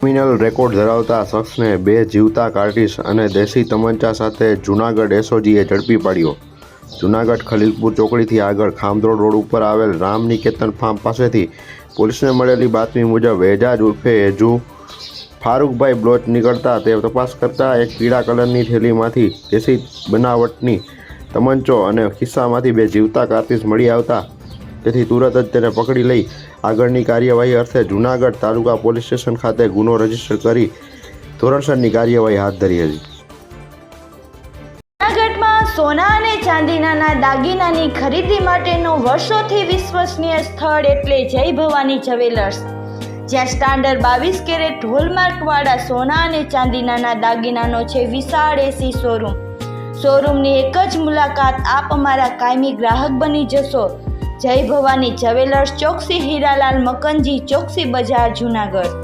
Criminal record ધરાવતા શખ્સને બે જીવતા કાર્ટિસ અને દેશી તમંચા સાથે જૂનાગઢ એસઓજીએ ઝડપી પાડ્યો. જૂનાગઢ ખલીલપુર ચોકડીથી આગળ ખામદોડ રોડ ઉપર આવેલ રામ નિકેતન ફાર્મ પાસેથી પોલીસને મળેલી બાતમી મુજબ એજાજ ઉર્ફે એજુ ફારૂકભાઈ બ્લોચ નીકળતા તે તપાસ કરતા એક પીળા કલરની થેલીમાંથી દેશી બનાવટની તમંચો અને ખિસ્સામાંથી બે જીવતા કાર્ટિસ મળી આવતા તેથી તુરત જ તેને પકડી લઈ આગળની કાર્યવાહી અર્થે જૂનાગઢ તાલુકા પોલીસ સ્ટેશન ખાતે ગુનો રજિસ્ટર કરી ધોરણસરની કાર્યવાહી હાથ ધરી હતી. સોના અને ચાંદીના દાગીનાની ખરીદી માટેનું વર્ષોથી વિશ્વસનીય સ્થળ એટલે જય ભવાની જ્વેલર્સ જ્યાં સ્ટાન્ડર્ડ બાવીસ કેરેટ હોલમાર્કવાળા સોના અને ચાંદીનાના દાગીનાનો છે વિશાળ એસી શોરૂમ. શોરૂમની એક જ મુલાકાત આપ અમારા કાયમી ગ્રાહક બની જશો. જય ભવાની જવેલર્સ ચોકસી હીરાલાલ મકનજી ચોકસી બજાર જૂનાગઢ.